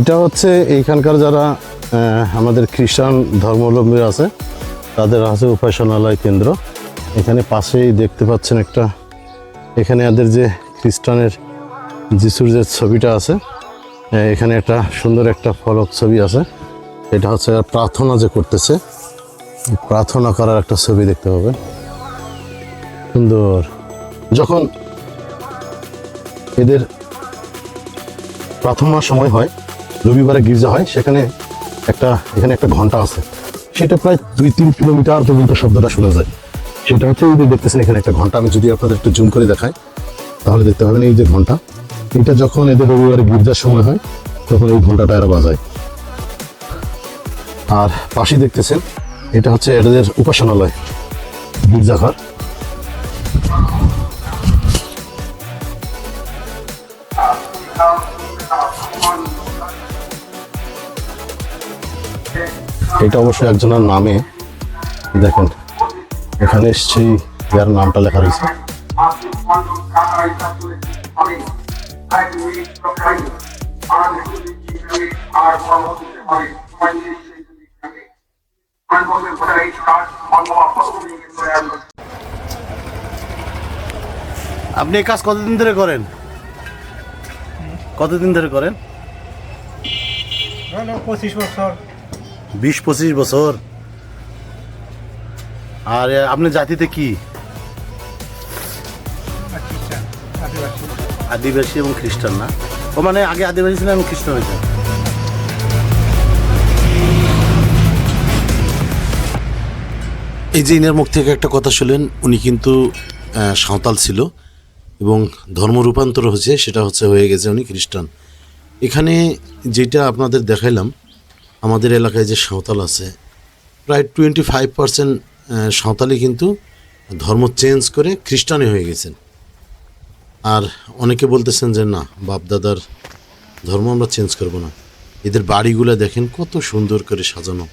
এটা হচ্ছে এইখানকার যারা আমাদের খ্রিস্টান ধর্মাবলম্বী আছে, তাদের আছে উপাসনালয় কেন্দ্র। এখানে পাশেই দেখতে পাচ্ছেন একটা, এখানে এদের যে খ্রিস্টানের যিশুর যে ছবিটা আছে এখানে একটা সুন্দর একটা ফলক ছবি আছে। এটা হচ্ছে প্রার্থনা যে করতেছে, প্রার্থনা করার একটা ছবি দেখতে পাবেন। সুন্দর। যখন এদের প্রার্থনার সময় হয় রবিবারে গির্জা হয়, সেখানে একটা, এখানে একটা ঘণ্টা আছে। সেটা প্রায় দুই, তিন কিলোমিটার পর্যন্ত শব্দটা শোনা যায়। সেটা হচ্ছে এই যে দেখতেছেন, এখানে একটা ঘণ্টা আমি যদি আপনাদের একটু জুম করে দেখাই, তাহলে দেখতে পাবেন এই যে ঘণ্টা এটা যখন এদের রবিবারে গির্জার সময় হয়, তখন এই ঘন্টাটা এরা বাজায়। আর পাশে দেখতেছেন, এটা হচ্ছে এদের উপাসনালয়, গির্জাঘর। এটা অবশ্যই একজনের নামে। দেখেন, এখানে সেই যার নামটা লেখা রয়েছে। আপনি এই কাজ কতদিন ধরে করেন? কতদিন ধরে করেন? পঁচিশ বছর। বিশ পঁচিশ বছর। আর আপনি জাতিতে কি? আদিবাসী এবং খ্রিস্টান না? ও মানে আগে আদিবাসী ছিলেন এবং খ্রিস্টান হয়েছে এই যে ইনার মুখ থেকে একটা কথা শুনলেন, উনি কিন্তু সাঁওতাল ছিল এবং ধর্ম রূপান্তর হয়েছে, সেটা হচ্ছে হয়ে গেছে উনি খ্রিস্টান। এখানে যেটা আপনাদের দেখাইলাম আমাদের এলাকায় যে সাঁওতাল আছে, প্রায় টোয়েন্টি ফাইভ পার্সেন্ট সাঁওতালি কিন্তু ধর্ম চেঞ্জ করে খ্রিস্টানি হয়ে গেছেন। আর অনেকে বলতেছেন যে, না, বাপদাদার ধর্ম আমরা চেঞ্জ করব না। এদের বাড়িগুলো দেখেন কত সুন্দর করে সাজানো।